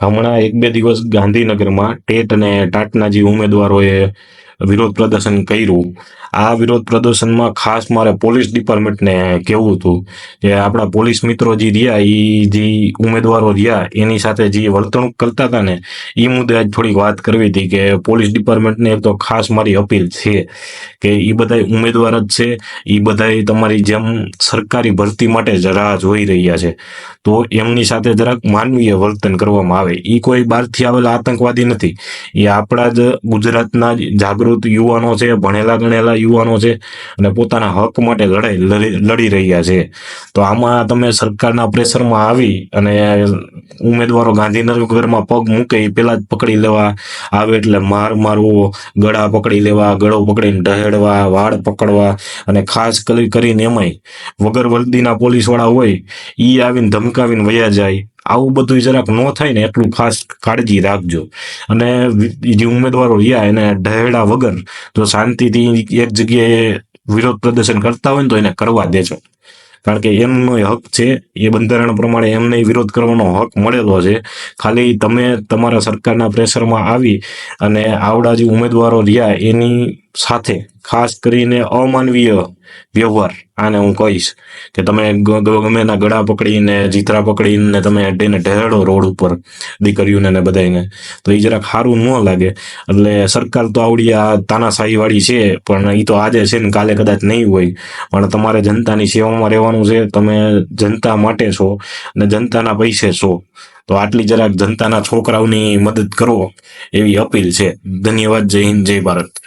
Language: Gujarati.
હમણાં એક બે દિવસ ગાંધીનગરમાં ટેટ અને ટાટના જે ઉમેદવારોએ વિરોધ પ્રદર્શન કર્યું. આ વિરોધ પ્રદર્શનમાં ખાસ મારે પોલીસ ડિપાર્ટમેન્ટને કહેવું હતું કે આપણા પોલીસ મિત્રો જે રહ્યા એ જે ઉમેદવારો રહ્યા, એની સાથે જે વર્તણૂક કરતા હતા ને એ મુદ્દે આજ થોડીક વાત કરવી હતી કે પોલીસ ડિપાર્ટમેન્ટને તો ખાસ મારી અપીલ છે કે એ બધા ઉમેદવાર જ છે એ બધા તમારી જેમ સરકારી ભરતી માટે જ રાહ જોઈ રહ્યા છે. તો એમની સાથે જરાક માનવીય વર્તન કરવામાં આવે. એ કોઈ બહારથી આવેલા આતંકવાદી નથી. એ આપણા જ ગુજરાતના જ જાગૃત યુવાનો છે, ભણેલા ગણેલા યુવાનો છે અને પોતાના હક માટે લડાઈ, લડી રહ્યા છે. તો આમાં તમે સરકારના પ્રેશરમાં આવી અને ઉમેદવારો ગાંધીનગરમાં પગ મૂકે એ પહેલા જ પકડી લેવા આવે એટલે માર મારવો, ગળા પકડી લેવા, ગળો પકડીને ઢહેડવા વાળ પકડવા અને ખાસ કરી, કરીને એમાંય વગર વર્દીના પોલીસવાળા હોય એ આવીને ધમકાવીને વયા જાય. આવું બધું જરાક ન થાય ને એટલું ખાસ કાળજી રાખજો. અને જે ઉમેદવારો રહ્યા એને ઢહેડા વગર જો શાંતિથી એક જગ્યાએ વિરોધ પ્રદર્શન કરતા હોય ને તો એને કરવા દેજો કારણ કે એમનો હક છે, એ બંધારણ પ્રમાણે એમને વિરોધ કરવાનો હક મળેલો છે. ખાલી તમે તમારા સરકારના પ્રેશરમાં આવી અને આવડા જે ઉમેદવારો રહ્યા એની સાથે ખાસ કરીને અમાનવીય વ્યવહાર, આને હું કહીશ કે તમે ગમે એના ગળા પકડીને, જીતરા પકડીને તમે એને ઢેરડો રોડ ઉપર દીકરીઓને ને બધાને તો એ જરાક સારું ન લાગે. એટલે સરકાર તો આવડી આ તાનાશાહીવાળી છે, પણ એ તો આજે છે ને કાલે કદાચ નહીં હોય. પણ તમારે જનતાની સેવામાં રહેવાનું છે, તમે જનતા માટે છો અને જનતાના પૈસે છો. તો આટલી જરાક જનતાના છોકરાઓની મદદ કરો એવી અપીલ છે. ધન્યવાદ, જય હિન્દ, જય ભારત.